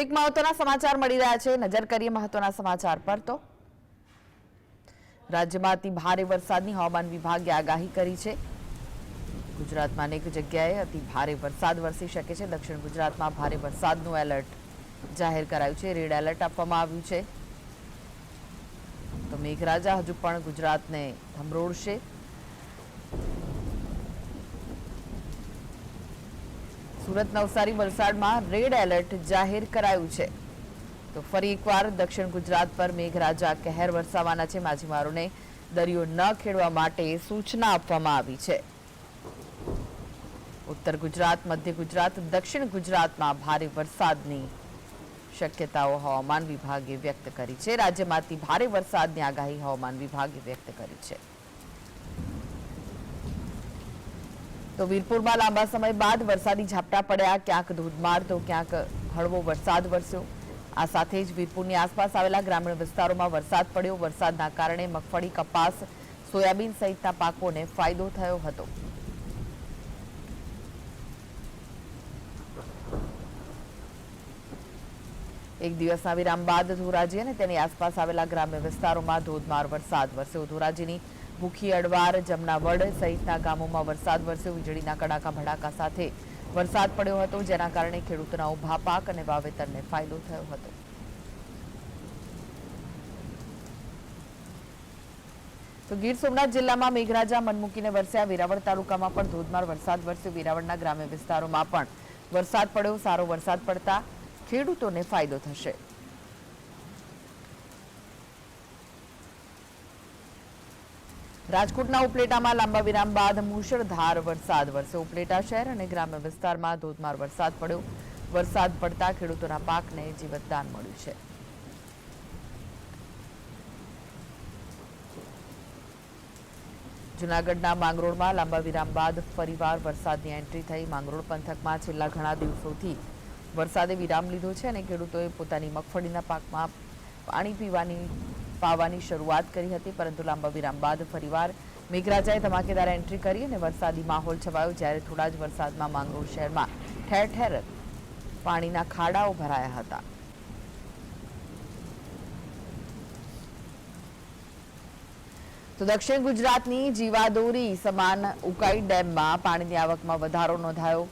એક મહત્વના સમાચાર મળી રહ્યા છે. નજર કરીએ મહત્વના સમાચાર પર તો. રાજ્યમાં અતિ ભારે વરસાદની હવામાન વિભાગે આગાહી કરી છે. ગુજરાતમાં અનેક જગ્યાએ અતિ ભારે વરસાદ વરસી શકે છે. દક્ષિણ ગુજરાતમાં ભારે વરસાદનું એલર્ટ જાહેર કરાયું છે. રેડ એલર્ટ આપવામાં આવ્યું છે. તો મેઘરાજા હજુ પણ ગુજરાતને ધમરોળશે. સુરત નવસારી વલસાડમાં રેડ એલર્ટ જાહેર કરાયું છે. તો ફરી એકવાર દક્ષિણ ગુજરાત પર મેઘરાજા કહેર વરસાવવાના છે. માછીમારોને દરિયો ન ખેડવા માટે સૂચના આપવામાં આવી છે. ઉત્તર ગુજરાત, મધ્ય ગુજરાત, દક્ષિણ ગુજરાતમાં ભારે વરસાદની શક્યતાઓ હવામાન વિભાગે વ્યક્ત કરી છે. રાજ્યમાંથી ભારે વરસાદની આગાહી હવામાન વિભાગે વ્યક્ત કરી છે. તો વીરપુરમાં લાંબા સમય બાદ વરસાદી ઝાપટા પડ્યા. ક્યાંક ધોધમાર તો ક્યાંક હળવો વરસાદ વરસ્યો. આ સાથે જ વીરપુરની આસપાસ આવેલા ગ્રામીણ વિસ્તારોમાં વરસાદ પડ્યો. વરસાદના કારણે મગફળી, કપાસ, સોયાબીન સહિતના પાકોને ફાયદો થયો હતો. એક દિવસના વિરામ બાદ ધોરાજી અને તેની આસપાસ આવેલા ગ્રામ્ય વિસ્તારોમાં ધોધમાર વરસાદ વરસ્યો. ધોરાજીની ભૂખી અડવાર, જમનાવડ સહિતના ગામોમાં વરસાદ વરસ્યો. વીજળીના કડાકા, ભડાકા સાથે વરસાદ પડ્યો હતો, જેના કારણે ખેડૂતોના ઊભા પાક અને વાવેતરને ફાયદો થયો હતો. તો ગીર સોમનાથ જિલ્લામાં મેઘરાજા મનમૂકીને વરસ્યા. વેરાવળ તાલુકામાં પણ ધોધમાર વરસાદ વરસ્યો. વેરાવળના ગ્રામ્ય વિસ્તારોમાં પણ વરસાદ પડ્યો. સારો વરસાદ પડતા ખેડૂતોને ફાયદો થશે. રાજકોટના ઉપલેટામાં લાંબા વિરામ બાદ મુશળધાર વરસાદ. વરસ્યો ઉપલેટા શહેર અને ગ્રામ્ય વિસ્તારમાં ધોધમાર વરસાદ પડ્યો. વરસાદ પડતા ખેડૂતોના પાકને જીવતદાન મળ્યું છે. જૂનાગઢના માંગરોળમાં લાંબા વિરામ બાદ ફરીવાર વરસાદની એન્ટ્રી થઈ. માંગરોળ પંથકમાં છેલ્લા ઘણા દિવસોથી વરસાદે વિરામ લીધો છે અને ખેડૂતોએ પોતાની મગફળીના પાકમાં પાણી પીવાની, પાવાની શરૂઆત કરી હતી, પરંતુ લાંબા વિરામ બાદ ફરીવાર મેઘરાજાએ ધમાકેદાર એન્ટ્રી કરી અને વરસાદી માહોલ છવાયો, જ્યારે થોડા જ વરસાદમાં માંગરોળ શહેરમાં ઠેર ઠેર પાણીના ખાડાઓ ભરાયા હતા. તો દક્ષિણ ગુજરાતની જીવાદોરી સમાન ઉકાઈ ડેમમાં પાણીની આવકમાં વધારો નોંધાયો.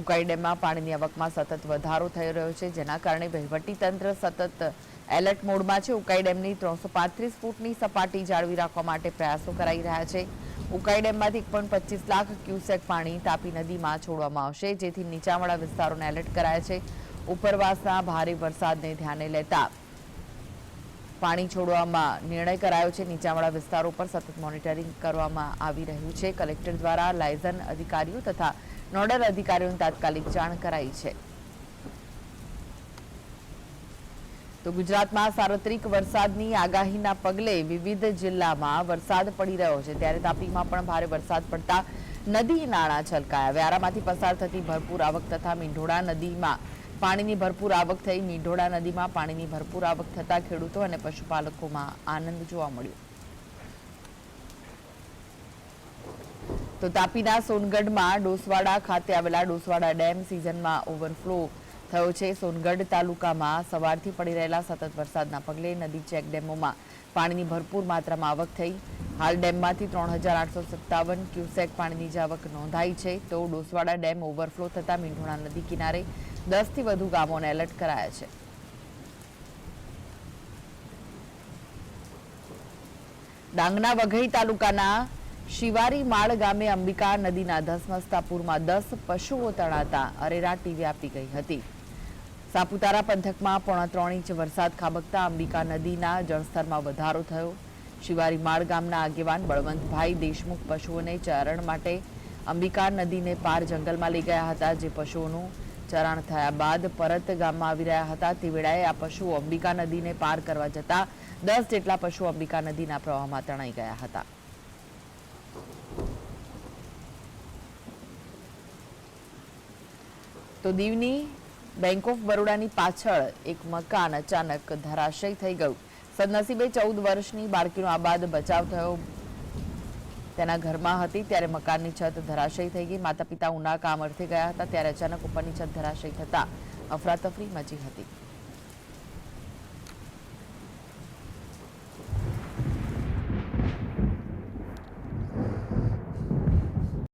ઉકાઈ ડેમમાં પાણીની આવકમાં સતત વધારો થઈ રહ્યો છે, જેના કારણે વહીવટીતંત્ર સતત એલર્ટ મોડમાં છે. ઉકાઈ ડેમની ત્રણસો પાંત્રીસ ફૂટની સપાટી જાળવી રાખવા માટે પ્રયાસો કરાઈ રહ્યા છે. ઉકાઈ ડેમમાંથી એક પોઈન્ટ પચીસ લાખ ક્યુસેક પાણી તાપી નદીમાં છોડવામાં આવશે, જેથી નીચાણવાળા વિસ્તારોને એલર્ટ કરાયા છે. ઉપરવાસના ભારે વરસાદને ધ્યાને લેતા પાણી છોડવામાં નિર્ણય કરાયો છે. નીચાણવાળા વિસ્તારો પર સતત મોનિટરિંગ કરવામાં આવી રહ્યું છે. કલેક્ટર દ્વારા લાયઝન અધિકારીઓ તથા નોડલ અધિકારીઓને તાત્કાલિક જાણ કરાઈ છે. તો ગુજરાતમાં સાર્વત્રિક વરસાદની આગાહીના પગલે વિવિધ જિલ્લામાં વરસાદ પડી રહ્યો છે. ત્યારે તાપીમાં પણ ભારે વરસાદ પડતા નદી નાળા છલકાયા. વ્યારામાંથી પસાર થતી ભરપૂર આવક તથા મીંઢોળા નદીમાં પાણીની ભરપૂર આવક થઈ. મીંઢોળા નદીમાં પાણીની ભરપૂર આવક થતા ખેડૂતો અને પશુપાલકોમાં આનંદ જોવા મળ્યો. તો તાપીના સોનગઢમાં ડોસવાડા ખાતે આવેલા ડોસવાડા ડેમ સિઝનમાં ઓવરફ્લો થયો છે. સોનગઢ તાલુકામાં સવારથી પડી રહેલા સતત વરસાદના પગલે નદી ચેક ડેમોમાં પાણીની ભરપૂર માત્રામાં આવક થઈ. હાલ ડેમમાંથી ત્રણ હજાર આઠસો સત્તાવન ક્યુસેક પાણીની આવક નોંધાઈ છે. તો ડોસવાડા ડેમ ઓવરફ્લો થતાં મીંઢોણા નદી કિનારે દસથી વધુ ગામોને એલર્ટ કરાયા છે. ડાંગના વઘઈ તાલુકાના શિવારી માળ ગામે અંબિકા નદીના ધસમસતા પૂરમાં દસ પશુઓ તણાતા અરેરાટી વ્યાપી ગઈ હતી. સાપુતારા પંથકમાં પોણા ત્રણ ઇંચ વરસાદ ખાબકતા અંબિકા નદીના જળસ્તરમાં વધારો થયો. શિવારી માળ ગામના આગેવાન બળવંતભાઈ દેશમુખ પશુઓને ચારણ માટે અંબિકા નદીને પાર જંગલમાં લઈ ગયા હતા, જે પશુઓનું ચરાણ થયા બાદ પરત ગામમાં આવી રહ્યા હતા. તે આ પશુઓ અંબિકા નદીને પાર કરવા જતા દસ જેટલા પશુઓ અંબિકા નદીના પ્રવાહમાં તણાઈ ગયા હતા. તો દીવની બેંક ઓફ બરોડાની પાછળ એક મકાન અચાનક ધરાશય થઈ ગયું. સદનસીબે ચૌદ વર્ષની બાળકીનો આબાદ બચાવ થયો. તેના ઘરમાં હતી ત્યારે મકાનની છત ધરાશયી થઈ ગઈ. માતા પિતા ઉના કામ અર્થે ગયા હતા ત્યારે અચાનક ઉપરની છત ધરાશયી થતા અફરાતફરી મચી હતી.